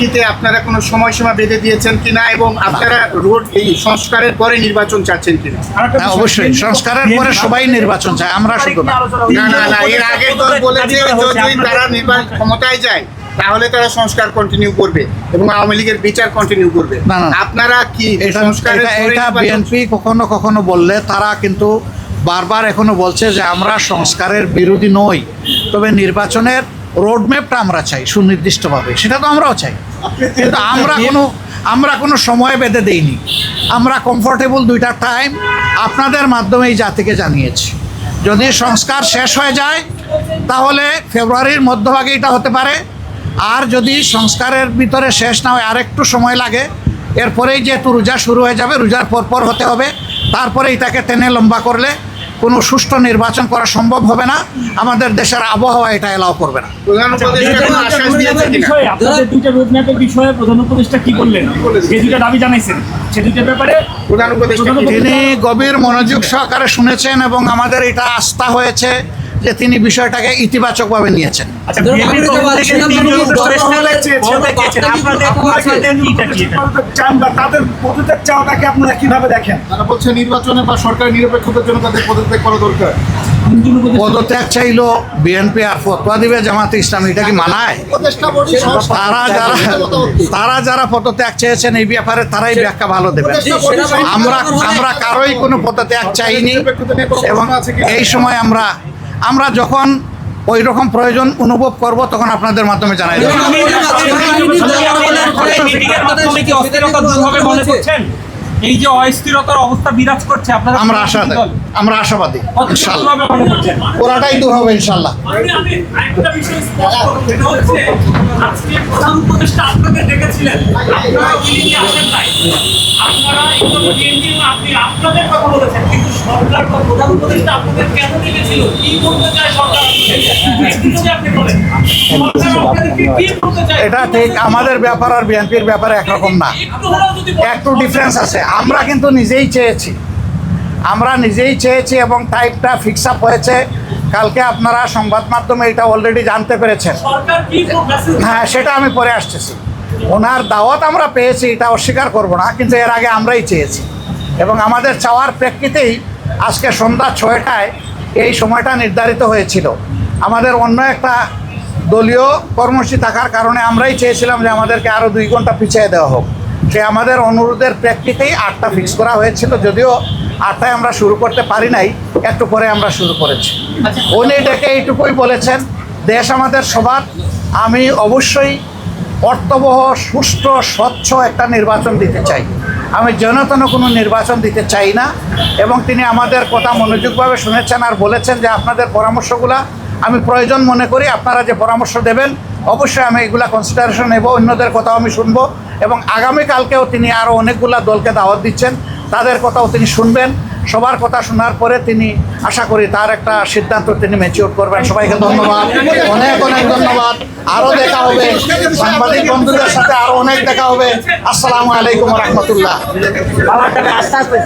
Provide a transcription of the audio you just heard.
প্রেক্ষিতে আপনারা কোনো সময়সীমা বেঁধে দিয়েছেন কিনা এবং আপনারা রোড এই সংস্কারের পরে নির্বাচন চাচ্ছেন কিনা? হ্যাঁ, অবশ্যই। সংস্কারের পরে সবাই নির্বাচন চায় আমরা শুধু না। না না এর আগে দল বলেছে যদি তারা নির্বাচন ক্ষমতায় যায় তাহলে তারা সংস্কার কন্টিনিউ করবে এবং আওয়ামী লীগের বিচার কন্টিনিউ করবে। না, না। আপনারা কি সংস্কারের এটা বিএনপি কখনো কখনো বললে তারা কিন্তু বারবার এখনও বলছে যে আমরা সংস্কারের বিরোধী নই। তবে নির্বাচনের রোডম্যাপটা আমরা চাই সুনির্দিষ্টভাবে সেটা তো আমরাও চাই। কিন্তু আমরা কোনো আমরা কোনো সময় বেঁধে দেইনি। আমরা কমফোর্টেবল দুইটা টাইম আপনাদের মাধ্যমে এই জাতিকে জানিয়েছি। যদি সংস্কার শেষ হয়ে যায় তাহলে ফেব্রুয়ারির মধ্যভাগে এটা হতে পারে। আর যদি সংস্কারের ভিতরে শেষ না হয় আরেকটু সময় লাগে এরপরেই যেহেতু রোজা শুরু হয়ে যাবে রোজার পরপর হতে হবে। তারপরে এটাকে টেনে লম্বা করলে কোনো সুষ্ঠু নির্বাচন করা সম্ভব হবে না। আমাদের দেশের আবহাওয়া এটা এলাও করবে না। প্রধান উপদেষ্টা কোনো আশ্বাস দিয়েছে কিনা? বিষয়ে আপনাদের দুইটা রোডম্যাপের বিষয়ে প্রধান উপদেষ্টা কি বললেন? যে দুইটা দাবি জানাইছেন সে দুইটার ব্যাপারে প্রধান উপদেষ্টা কি- তিনি গভীর মনোযোগ সহকারে শুনেছেন এবং আমাদের এটা আস্থা হয়েছে। যে তিনি বিষয়টাকে ইতিবাচকভাবে নিয়েছেন। আচ্ছা তাদের পদত্যাগ চাওয়াটাকে আপনারা কীভাবে দেখেন? নির্বাচনে বা সরকার নিরপেক্ষতার জন্য তাদের পদত্যাগ করা দরকার। পদত্যাগ চাইলো বিএনপি আর ফতোয়া দিবে জামাতে ইসলাম এটা কি মানায়? তারা যারা তারা যারা পদত্যাগ চেয়েছেন এই ব্যাপারে তারাই ব্যাখ্যা ভালো দেবেন আমরা আমরা কারোই কোনো পদত্যাগ চাইনি এবং এই সময় আমরা আমরা যখন ওই রকম প্রয়োজন অনুভব করব তখন আপনাদের মাধ্যমে জানাই দেবো এই যে অস্থিরতার অবস্থা বিরাজ করছে আপনারা আমরা আশা আমরা আশাবাদী করছেন? ওরাটাই দূর হবে ইনশাল্লাহ। আমি আমি আরেকটা বিষয় স্পষ্ট সেটা হচ্ছে আজকে প্রধান উপদেষ্টা আপনাদের ডেকেছিলেন। আপনারা উনি আসেন নাই। আপনারা একদম বিএনপি আপনি আপনাদের কথা বলেছেন কিন্তু সরকার বা প্রধান উপদেষ্টা আপনাদের কেন ডেকেছিল? কি করতে চায় সরকার একটু করতে এটা ঠিক আমাদের ব্যাপার আর বিএনপির ব্যাপারে একরকম না। একটু। একটু ডিফারেন্স আছে। আমরা কিন্তু নিজেই চেয়েছি। আমরা নিজেই চেয়েছি এবং টাইপটা ফিক্স আপ হয়েছে। কালকে আপনারা সংবাদ মাধ্যমে এটা অলরেডি জানতে পেরেছেন। হ্যাঁ সেটা আমি পরে আসতেছি। ওনার দাওয়াত আমরা পেয়েছি এটা অস্বীকার করব না কিন্তু এর আগে আমরাই চেয়েছি। এবং আমাদের চাওয়ার প্রেক্ষিতেই আজকে সন্ধ্যা ছয়টায় এই সময়টা নির্ধারিত হয়েছিল। আমাদের অন্য একটা দলীয় কর্মসূচি থাকার কারণে আমরাই চেয়েছিলাম যে আমাদেরকে আরও দুই ঘণ্টা পিছিয়ে দেওয়া হোক। সে আমাদের অনুরোধের প্রেক্ষিতেই আটটা ফিক্স করা হয়েছিল যদিও আটটায় আমরা শুরু করতে পারি নাই একটু পরে আমরা শুরু করেছি। উনি ডেকে এইটুকুই বলেছেন দেশ আমাদের সবার। আমি অবশ্যই অর্থবহ সুষ্ঠু স্বচ্ছ একটা নির্বাচন দিতে চাই। আমি জনতন কোনো নির্বাচন দিতে চাই না এবং তিনি আমাদের কথা মনোযোগভাবে শুনেছেন আর বলেছেন যে আপনাদের পরামর্শগুলা আমি প্রয়োজন মনে করি আপনারা যে পরামর্শ দেবেন অবশ্যই আমি এগুলা কনসিডারেশন নেব, অন্যদের কথাও আমি শুনব এবং আগামীকালকেও তিনি আরও অনেকগুলা দলকে দাওয়াত দিচ্ছেন। তাদের কথাও তিনি শুনবেন। সবার কথা শোনার পরে তিনি, আশা করি তার একটা সিদ্ধান্ত তিনি ম্যাচিওর করবেন। সবাইকে ধন্যবাদ। অনেক অনেক ধন্যবাদ। আরও দেখা হবে। সাংবাদিক বন্ধুদের সাথে আরও অনেক দেখা হবে। আসসালামু আলাইকুম রহমতুল্লাহ। আস্তে আস্তে